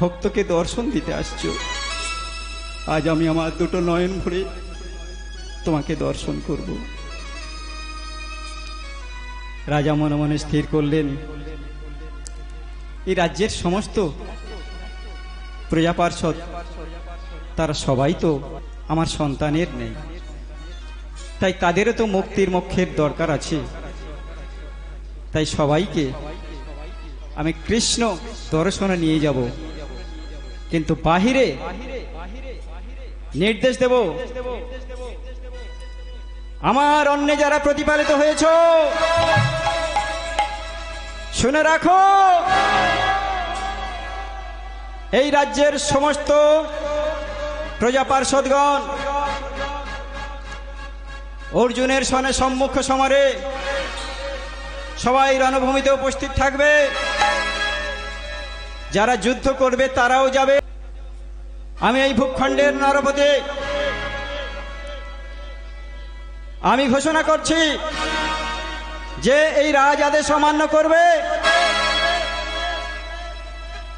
ভক্তকে দর্শন দিতে আসছো। আজ আমি আমার দুটো নয়ন ভরে তোমাকে দর্শন করব। রাজা মনে মনে স্থির করলেন এই রাজ্যের সমস্ত প্রজা পার্ষদ তারা সবাই তো আমার সন্তানের নেই। তাই তাদেরও তো মুক্তির মোক্ষের দরকার আছে। তাই সবাইকে আমি কৃষ্ণ দর্শনে নিয়ে যাব। কিন্তু বাহিরে নির্দেশ দেব। আমার অন্য যারা প্রতিপালিত হয়েছ, শুনে রাখো। এই রাজ্যের সমস্ত প্রজা পার্ষদগণ অর্জুনের সনে সম্মুখ সমরে সবাই রণভূমিতে উপস্থিত থাকবে। যারা যুদ্ধ করবে তারাও যাবে। আমি এই ভূখণ্ডের নরপথে আমি ঘোষণা করছি যে এই রাজ আদেশ অমান্য করবে।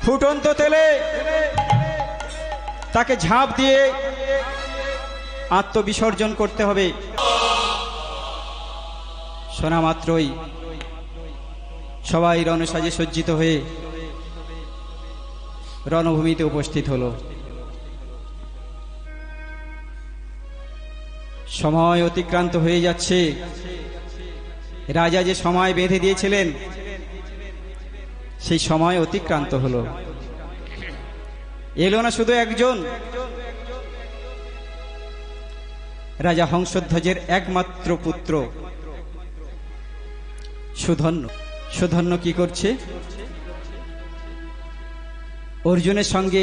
ফুটন্ত তেলে তাকে ঝাঁপ দিয়ে আত্মবিসর্জন করতে হবে। শোনা মাত্রই সবাই রণসাজে সজ্জিত হয়ে রণভূমিতে উপস্থিত হলো। সময় অতিক্রান্ত হয়ে যাচ্ছে। রাজা যে সময় বেঁধে দিয়েছিলেন, সেই সময় অতিক্রান্ত হলো। এলো না শুধু একজন। রাজা হংসধ্বজের একমাত্র পুত্র। সুধন্য সুধন্য কি করছে? অর্জুনের সঙ্গে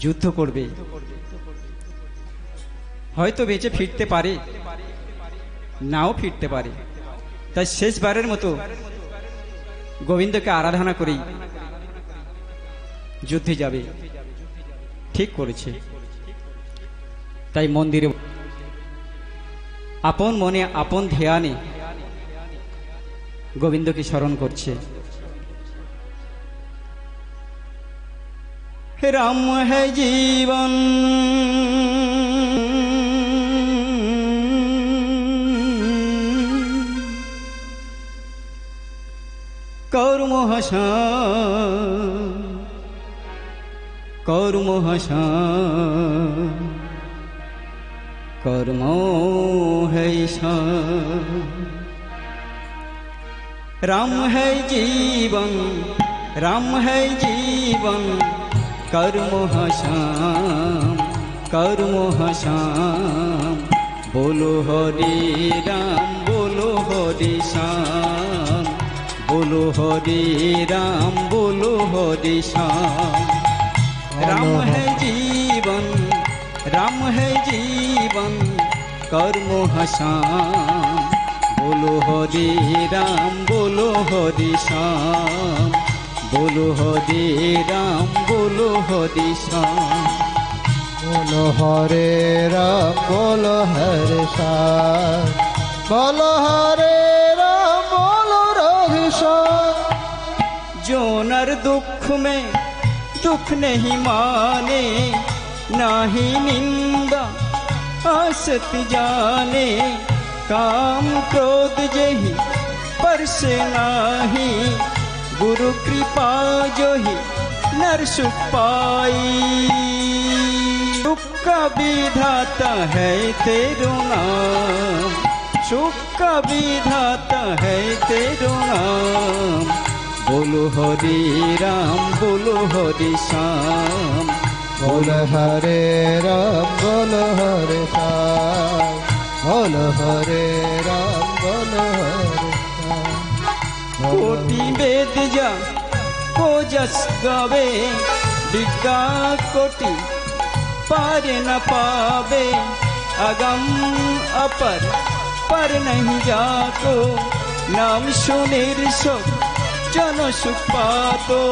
যুদ্ধ করবে। হয়তো বেঁচে ফিরতে পারে, নাও ফিরতে পারে। তাই শেষবারের মতো গোবিন্দকে আরাধনা করেই যুদ্ধে যাবে। ঠিক করেছে। তাই মন্দিরে আপন মনে আপন ধ্যানে গোবিন্দকে স্মরণ করছে। রাম, হে জীবন কর্ম হাসা কর্ম হাসা কর্ম हैसा राम है जीवन राम है जीवन कर्म हसाम कर्म हसाम बोलो हरे राम बोलो हरे श्याम বলো হরি রাম বলো হরি শ্যাম। রাম হে জীবন রাম হে জীবন কর্ম হসাম বলো হরি রাম বলো হরি শ্যাম। বলো হরি রাম বলো হরি বলো হরে রাম বলো হরে শ্যাম। বলো হরে जोनर दुख में दुख नहीं माने ना ही निंदा आसत जाने। काम क्रोध जही पर से नाही, गुरु कृपा जो ही नर सुख पाई। सुख का विधाता है तेरो नाम, सुख का विधाता है तेरो नाम। बोलो हरे राम बोलो हरे श्याम बोलो हरे राम बोलो हरे श्याम बोलो हरे राम बोलो हरे श्याम কোটি বেদ যা ওজস গাবে বিদ্যা কোটি পারে না পাবে अगम अपर पर नहीं जाको नाम चलो छुपा दो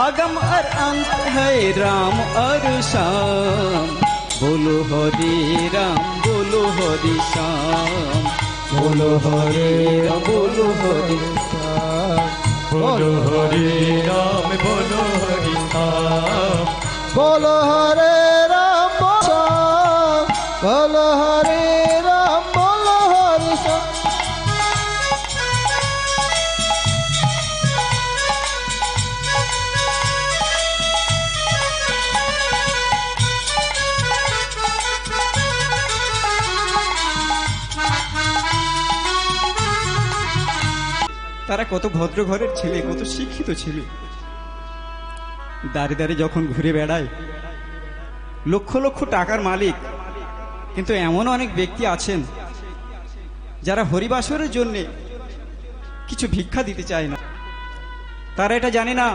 आगम और अंत है राम और श्याम। बोलो हरे राम, बोलो हरे श्याम। बोलो हरे राम, बोलो हरे बोलो हरे राम, बोलो हरे बोलो हरे কত ভদ্র ঘরের ছেলে, কত শিক্ষিত ছেলে। দাঁড়িয়ে দাঁড়িয়ে যখন ঘুরে বেড়ায়, লক্ষ লক্ষ টাকার মালিক। কিন্তু এমন অনেক ব্যক্তি আছেন, যারা হরিবাসরের জন্য কিছু ভিক্ষা দিতে চায় না। তারা এটা জানে না,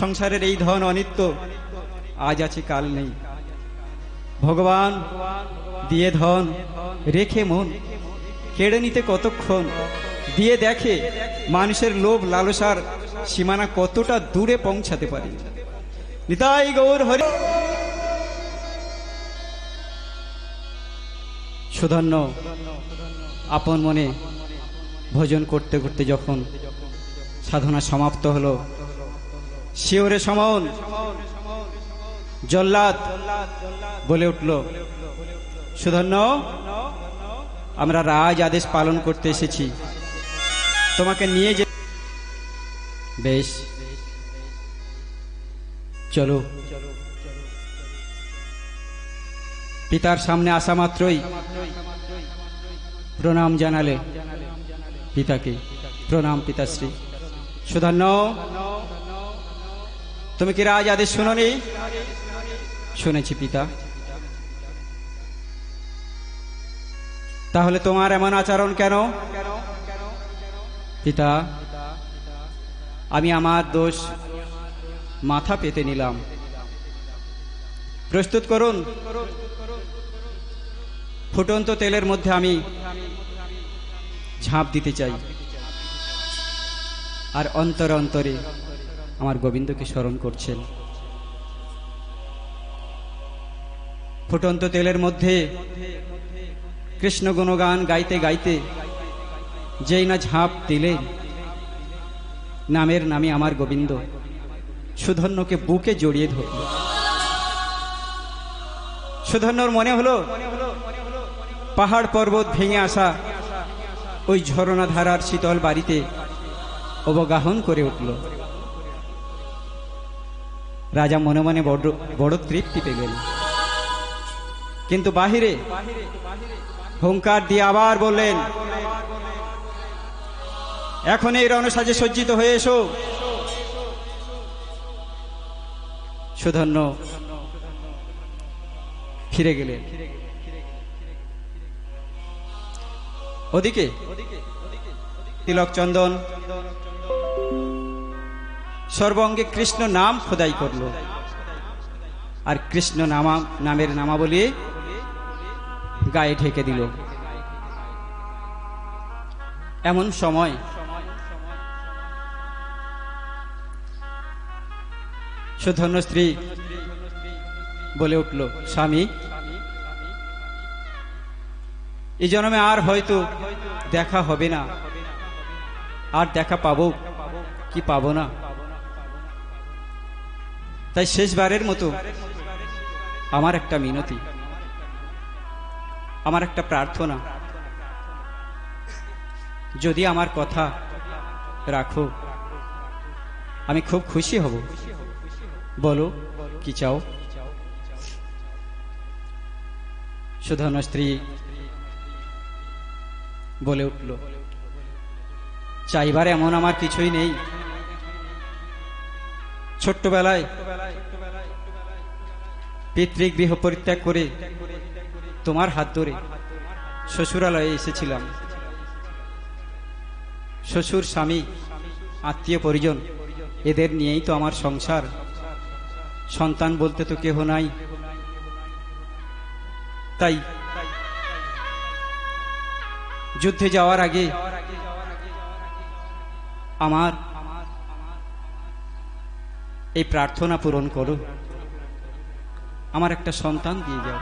সংসারের এই ধন অনিত্য আজ আছে, কাল নেই। ভগবান দিয়ে ধন, রেখে মন, কেড়ে নিতে কতক্ষণ দিয়ে দেখে মানুষের লোভ লালসার সীমানা কতটা দূরে পৌঁছাতে পারে। নিতাই গৌর হরি। সুধন্য, আপন মনে ভোজন করতে করতে যখন সাধনা সমাপ্ত হলো, শিওরে সমন, জল্লাদ বলে উঠল, সুধন্য, আমরা রাজ আদেশ পালন করতে এসেছি। তোমাকে নিয়ে যে বেশ। চলো। পিতার সামনে আসা মাত্রই প্রণাম জানালে পিতাকে। প্রণাম পিতাশ্রী। সুধন্য, তুমি কি রাজ আদেশ শুনোনি? শুনেছি পিতা। তাহলে তোমার এমন আচরণ কেন? পিতা আমি আমার দোষ মাথা পেতে নিলাম। প্রস্তুত করুন। ফুটন্ত তেলের মধ্যে আমি ঝাঁপ দিতে চাই। আর অন্তর অন্তরে আমার গোবিন্দকে স্মরণ করছেন। ফুটন্ত তেলের মধ্যে কৃষ্ণ গুণগান গাইতে গাইতে যেই না ঝাঁপ দিলেন নামের নামে আমার গোবিন্দ সুধন্যকে বুকে জড়িয়ে ধরল। সুধন্যর মনে হলো পাহাড় পর্বত ভেঙে আসা ওই ঝরনা ধারার শীতল বাড়িতে অবগাহন করে উঠল। রাজা মনে মনে বড় বড় তৃপ্তি পেলেন। কিন্তু বাহিরে হুঙ্কার দিয়ে আবার বললেন এখন এই রণসাজে সজ্জিত হয়ে এসো। সুধন্য ফিরে গেলেন ওদিকে তিলক চন্দন সর্বঙ্গে কৃষ্ণ নাম খোদাই করল। আর কৃষ্ণ নামা নামের নামাবলী গায়ে ঢেকে দিল। এমন সময় সুধন্য স্ত্রী বলে উঠল, স্বামী, এই জন্মে আর হয়তো দেখা হবে না। আর দেখা পাবো? কি পাবো না? তাই শেষবারের মতো আমার একটা মিনতি, আমার একটা প্রার্থনা। যদি আমার কথা রাখো, আমি খুব খুশি হব। বলো, কি চাও? সুধন স্ত্রী বলে উঠল, চাইবার এমন আমার কিছুই নেই। ছোট্টবেলায় পিতৃগৃহ পরিত্যাগ করে তোমার হাত ধরে শ্বশুরালয়ে এসেছিলাম। শ্বশুর, স্বামী, আত্মীয়, পরিজন, এদের নিয়েই তো আমার সংসার। সন্তান বলতে তো কেহ নাই। তাই যুদ্ধে যাওয়ার আগে আমার এই প্রার্থনা পূরণ করো। আমার একটা সন্তান দিয়ে যাও।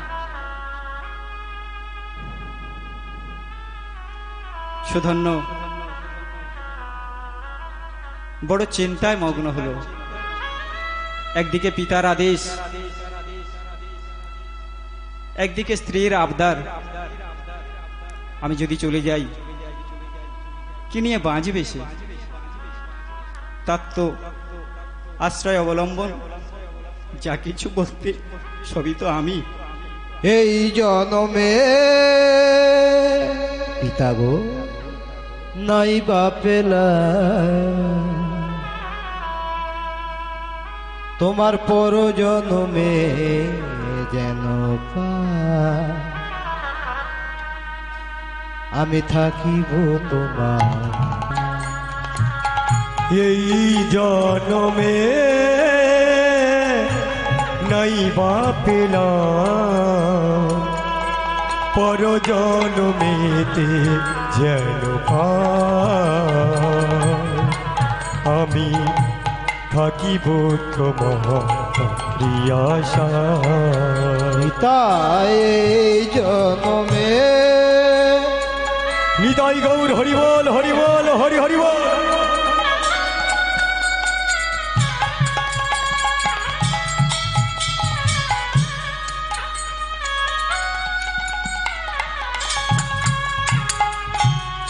সুধন্য, বড় চিন্তায় মগ্ন হলো। একদিকে পিতার আদেশ একদিকে স্ত্রীর আবদার। আমি যদি চলে যাই কি নিয়ে বাঁচবে সে? তার তো আশ্রয় অবলম্বন যা কিছু বলতে সবই তো আমি। এই জনমে পিতা গো নাই বাপেলা তোমার পর জনমে যেন আমি থাকিব তোমার। এই জনমে নাই বা পেলাম। পর যেন আমি থাকিব তোমার প্রিয়াশা পিতা এই জনমে। নিতাই গৌর হরিবল হরিবল হরি হরিবল।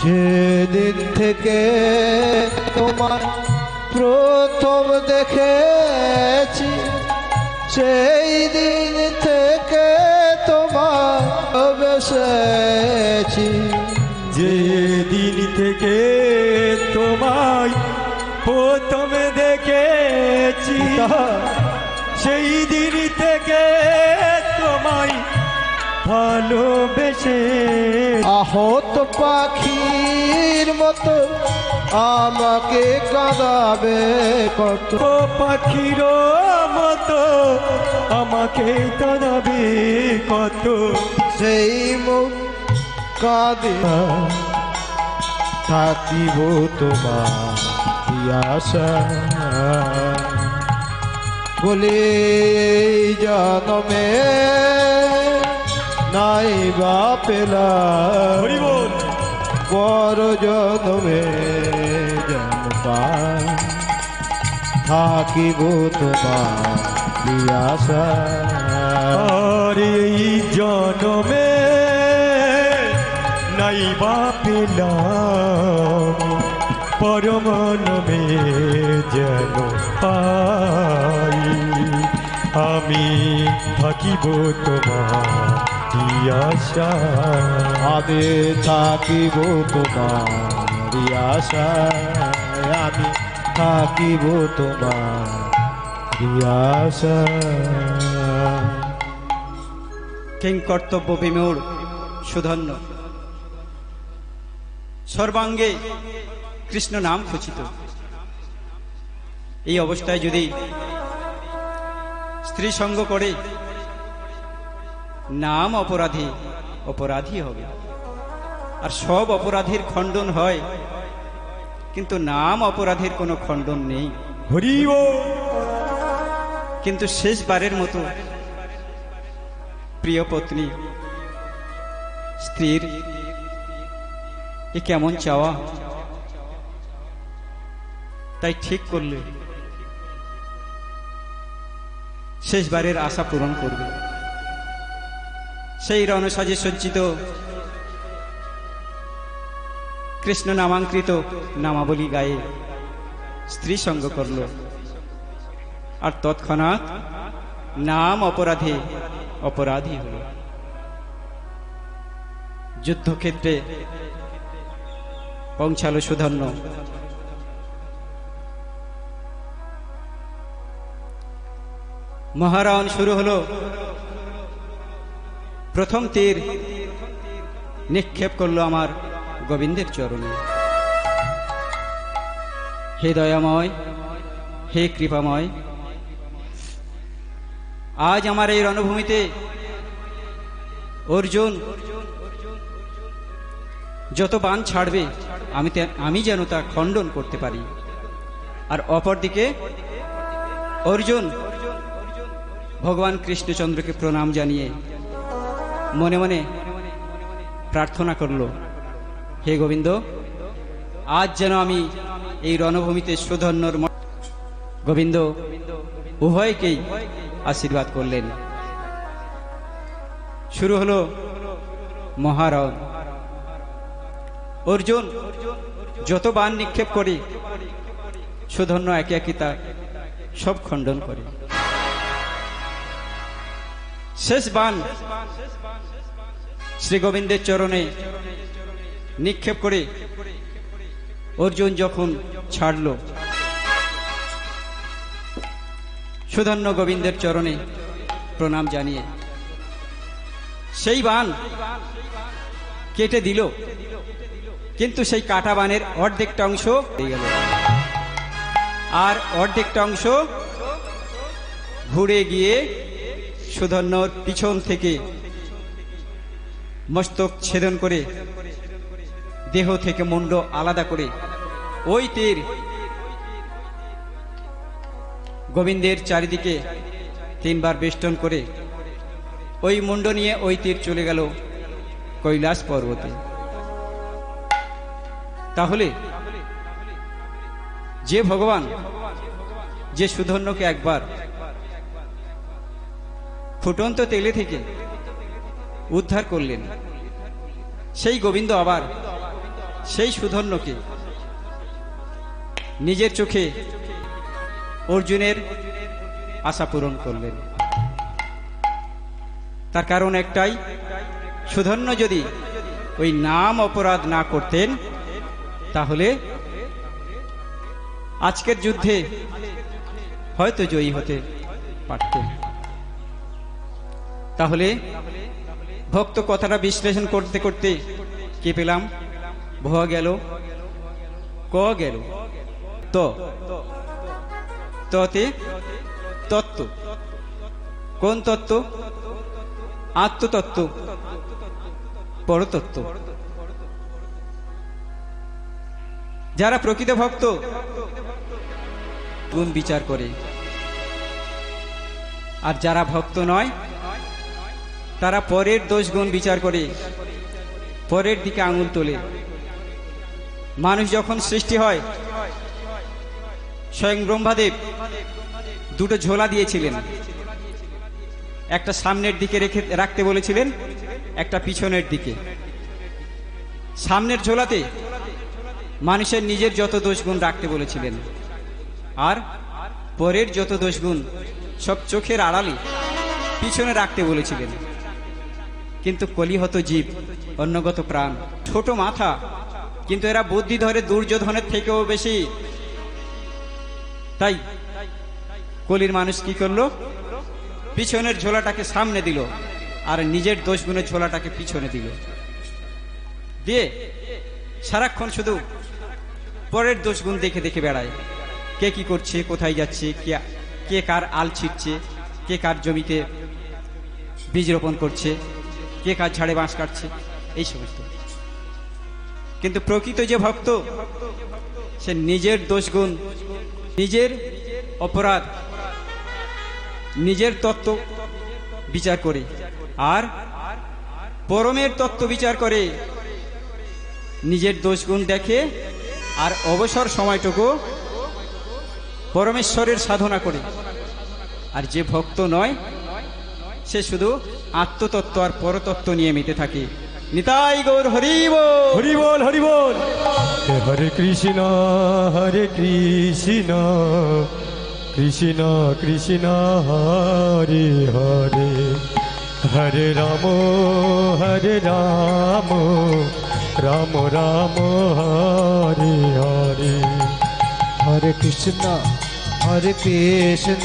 যেদিন থেকে তোমার প্রথম দেখেছি সেই দিন থেকে তোমার বেসেছি যে দিন থেকে তোমায় প্রথমে দেখেছি সেই দিন থেকে তোমায় ভালোবেসে। আহত পাখির মতো আমাকে কাঁদাবে কত? পাখির মতো আমাকে দাঁড়াবে কত? সেই মুখ কাঁদে থাকিব তোমার পিয়াসা বলে জনমে নাই বা পেলা বড় জনমে জন পাই থাকিব তোমার এই জনমে নাই বা পেলাম পরমানমে যেন পাই। আমি থাকিব তোমার আশা আমি থাকিব তোমার আশায় আমি থাকিব তোমার আশায়। কিং কর্তব্য বিমূঢ়, সুধন্য। সর্বাঙ্গে কৃষ্ণ নাম খচিত। এই অবস্থায় যদি স্ত্রী সঙ্গ করে নাম অপরাধী অপরাধী হবে। আর সব অপরাধীর খণ্ডন হয় কিন্তু নাম অপরাধীর কোনো খণ্ডন নেই। হরিব কিন্তু শেষবারের মতো প্রিয় পত্নী স্ত্রীর এ কেমন চাওয়া? তাই ঠিক করলে শেষবারের আশা পূরণ করবে। সেই রণসাজে সজ্জিত, কৃষ্ণ নামাঙ্কৃত নামাবলী গায়ে স্ত্রী সঙ্গ করল। আর তৎক্ষণাৎ নাম অপরাধে অপরাধী হল। যুদ্ধক্ষেত্রে পৌঁছালো সুধন্য। মহারণ শুরু হলো। প্রথম তীর নিক্ষেপ করল আমার গোবিন্দের চরণে। হে দয়াময়, হে কৃপাময়, আজ আমার এই রণভূমিতে অর্জুন যত বান ছাড়বে, আমি আমি যেন তা খণ্ডন করতে পারি। আর অপরদিকে অর্জুন ভগবান কৃষ্ণচন্দ্রকে প্রণাম জানিয়ে মনে মনে প্রার্থনা করল, হে গোবিন্দ, আজ যেন আমি এই রণভূমিতে সুধন্যর গোবিন্দ উভয়কেই আশীর্বাদ করলেন। শুরু হলো মহারণ। অর্জুন যত বান নিক্ষেপ করে, সুধন্য একে একে তা সব খণ্ডন করে। শেষ বান শ্রী গোবিন্দের চরণে নিক্ষেপ করে অর্জুন যখন ছাড়ল, সুধন্য গোবিন্দের চরণে প্রণাম জানিয়ে সেই বান কেটে দিল, কিন্তু সেই কাটা বানের অর্ধেকটা অংশ গেল। আর অর্ধেকটা অংশ ঘুরে গিয়ে সুধন্যর পিছন থেকে মস্তক ছেদন করে, দেহ থেকে মুন্ড আলাদা করে, ওই তীর গোবিন্দের চারিদিকে তিনবার বেষ্টন করে, ওই মুন্ড নিয়ে ওই তীর চলে গেল কৈলাস পর্বতে। তাহলে, যে ভগবান, যে সুধন্যকে একবার ফুটন্ত তেলে থেকে উদ্ধার করলেন। সেই গোবিন্দ আবার সেই সুধন্যকে নিজের চোখে অর্জুনের আশা পূরণ করলেন। তার কারণ একটাই, সুধন্য যদি ওই নাম অপরাধ না করতেন, তাহলে আজকের যুদ্ধে হয়তো জয়ী হতে পারতেন। তাহলে ভক্ত কথাটা বিশ্লেষণ করতে করতে কে পেলাম? ভ গেল। ক গেল। ত। ততে তত্ত্ব। কোন তত্ত্ব? আত্মতত্ত্ব। পরতত্ত্ব। যারা প্রকৃত ভক্ত, গুণ বিচার করে। আর যারা ভক্ত নয় তারা পরের দোষ গুণ বিচার করে, পরের দিকে আঙুল তোলে। মানুষ যখন সৃষ্টি হয়, স্বয়ং ব্রহ্মাদেব দুটো ঝোলা দিয়েছিলেন। একটা সামনের দিকে রেখে রাখতে বলেছিলেন, একটা পিছনের দিকে। সামনের ঝোলাতে মানুষের নিজের যত দোষগুণ রাখতে বলেছিলেন। আর পরের যত দোষগুণ সব চোখের আড়ালে পিছনে রাখতে বলেছিলেন। কিন্তু কলিহত জীব অন্যগত প্রাণ। ছোট মাথা, কিন্তু এরা বুদ্ধি ধরে দুর্যোধনের থেকেও বেশি। তাই কলির মানুষ কি করল? পিছনের ঝোলাটাকে সামনে দিল আর নিজের দোষগুণের ঝোলাটাকে পিছনে দিল। দিয়ে সারাক্ষণ শুধু পরের দোষগুণ দেখে দেখে বেড়ায়। কে কি করছে, কোথায় যাচ্ছে, কে কে কার আল ছিটছে, কে কার জমিতে বীজ রোপণ করছে কে কাজ ঝাড়ে বাঁশ কাটছে, এই সমস্ত। কিন্তু প্রকৃত যে ভক্ত, সে নিজের দোষগুণ, নিজের অপরাধ, নিজের তত্ত্ব বিচার করে। আর পরমের তত্ত্ব বিচার করে, নিজের দোষগুণ দেখে আর অবসর সময়টুকু পরমেশ্বরের সাধনা করে। আর যে ভক্ত নয় সে শুধু আত্মতত্ত্ব আর পরতত্ত্ব নিয়ে মেতে থাকে। নিতাই গৌর হরিব হরি বল হরি হরে কৃষ্ণ হরে কৃষ্ণ কৃষ্ণ কৃষ্ণ হরে হরে। হরে রাম হরে রাম রাম রাম হরে হরে। হরে কৃষ্ণ হরে কৃষ্ণ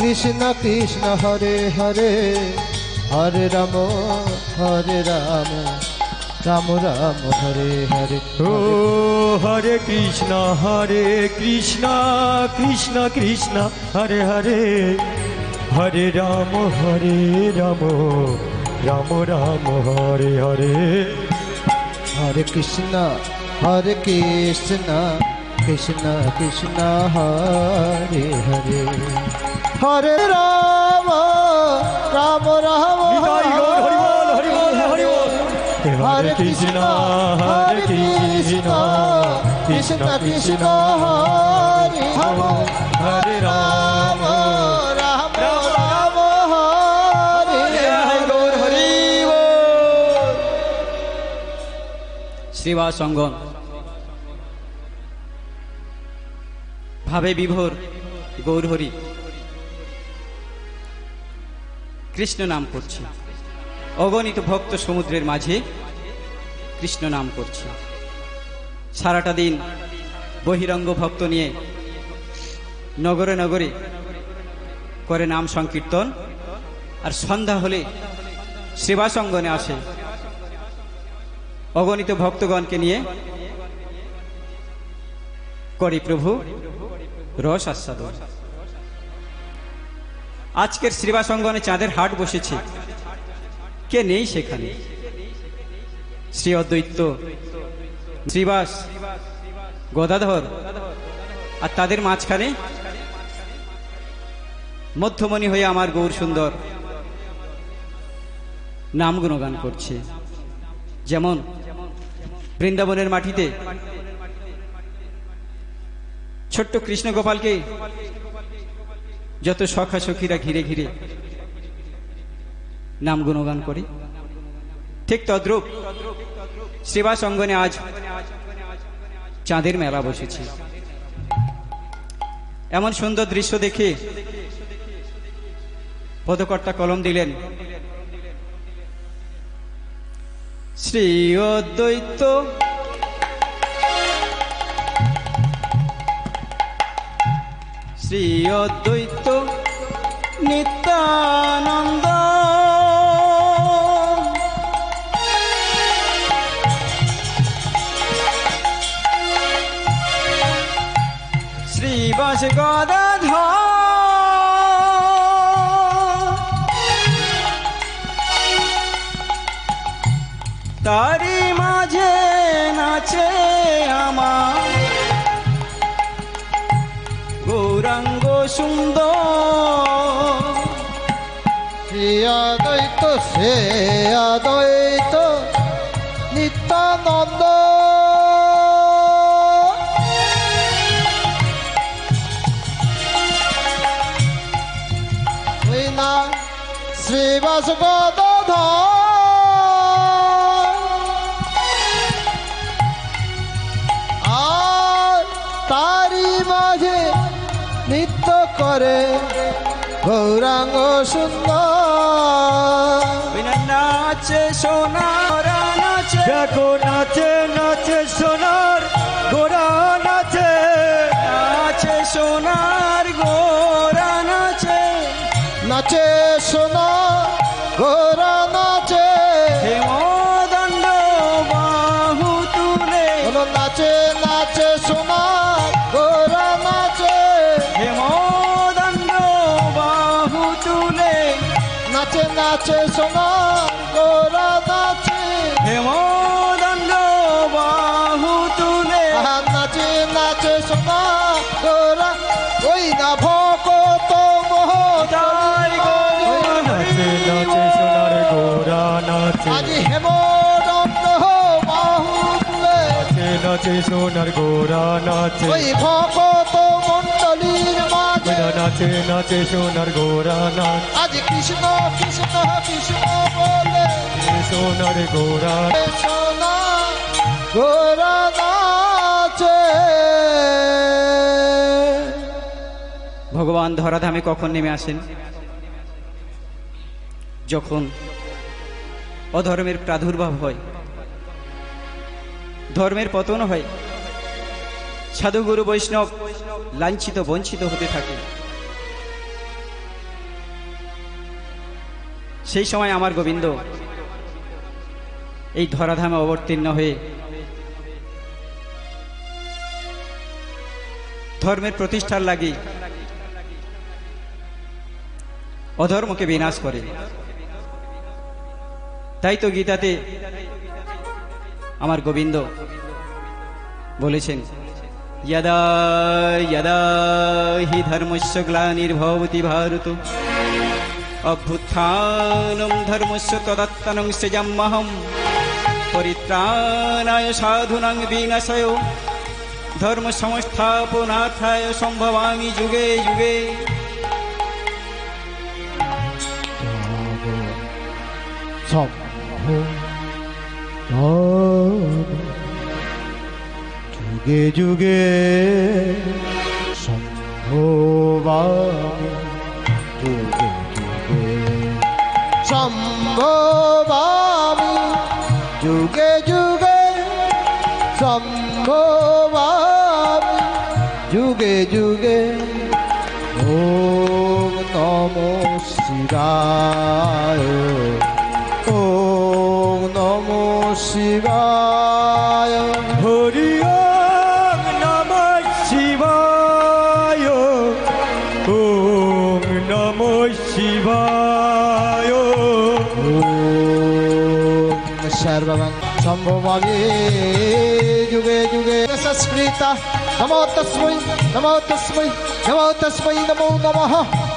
কৃষ্ণ কৃষ্ণ হরে হরে। হরে রাম হরে রাম। রাম রাম হরে হরে। ও হরে কৃষ্ণ হরে কৃষ্ণ কৃষ্ণ কৃষ্ণ হরে হরে। হরে রাম হরে রাম রাম রাম হরে হরে। হরে কৃষ্ণ হরে কৃষ্ণ কৃষ্ণ কৃষ্ণ হরে হরে। হরে রাম রাম রাম হরি হরি হরি হরে কৃষ্ণ হরে কৃষ্ণ কৃষ্ণ কৃষ্ণ হরে হরে রাম রাম। রাম হরে হরি। শ্রীবাস অঙ্গন। ভাবে বিভোর গৌরহরি। কৃষ্ণ নাম করছে। অগণিত ভক্ত সমুদ্রের মাঝে কৃষ্ণ নাম করছে। সারাটা দিন বহিরঙ্গ ভক্ত নিয়ে নগরে নগরে করে নাম সংকীর্তন, আর সন্ধ্যা হলে সেবা সঙ্গনে আসে। অগণিত ভক্তগণকে নিয়ে করে প্রভু রস আস্বাদন। আজকের শ্রীবাসঙ্গনে চাঁদের হাট বসেছে। কে নেই সেখানে? শ্রী অদ্বৈত, শ্রীবাস, গদাধর, আর তাদের মাঝখানে মধ্যমণি হয়ে আমার গৌর সুন্দর নাম গুণগান করছে। যেমন বৃন্দাবনের মাটিতে ছোট্ট কৃষ্ণ গোপালকে যত সখা সখীরা ঘিরে ঘিরে নাম গুণগান করে। ঠিক তদ্রূপ শ্রীবাস অঙ্গনে আজ চাঁদের মেলা বসেছে। এমন সুন্দর দৃশ্য দেখে পদকর্তা কলম দিলেন শ্রী অদ্বৈত শ্রী অদ্বৈত নিত্যানন্দ। শ্রীবাস গদাধর তারি মাঝে নাচে আমার গৌরাঙ্গ সুন্দর। সে অদ্বৈত নিত্যানন্দ। শ্রীবাস গদাধর আর তারি মাঝে করে গৌরাঙ্গ সুন্দর। নাচে সোনা নাচে। দেখো নাচে নাচে আজি তুলে নাচে সোনার গোরা নাচে। ওই ভকত মণ্ডলীর মাঝে। নাচে নাচে সোনার গোরা নাচে। আজ কৃষ্ণ কৃষ্ণ কৃষ্ণ বলে। সোনার গোরা সোনা গোরা নাচে। ভগবান ধরাধামে কখন নেমে আসেন? যখন অধর্মের প্রাদুর্ভাব হয়। ধর্মের পতন হয়। সাধুগুরু বৈষ্ণব লাঞ্ছিত, বঞ্চিত হতে থাকে। সেই সময় আমার গোবিন্দ এই ধরাধামে অবতীর্ণ হয়ে ধর্মের প্রতিষ্ঠার লাগি অধর্মকে বিনাশ করে। তাই তো গীতাতে আমার গোবিন্দ বলেছেন যদা যদা হি ধর্মস্য গ্লানির্ভবতি ভারত। অভ্যুত্থানম ধর্মস্য তদত্তনং সৃজমহম পরিত্রাণায় সাধুনাং বিনাশয়। ধর্ম সংস্থাপনাথায় সম্ভবামি যুগে যুগে। সম্ভো যুগে যুগে সম্ভবামি যুগে যুগে সম্ভবামি যুগে যুগে সম্ভবামি যুগে যুগে ওম নমো শিবায় शिवाय। शिवायौ भूरि ओं नमो शिवायौ। नमो शिवायो। सर्वं शम्भो युगे युगे यशस्मृता नमो तस्मै नमो तस्मै नमो तस्मै नमो नमः।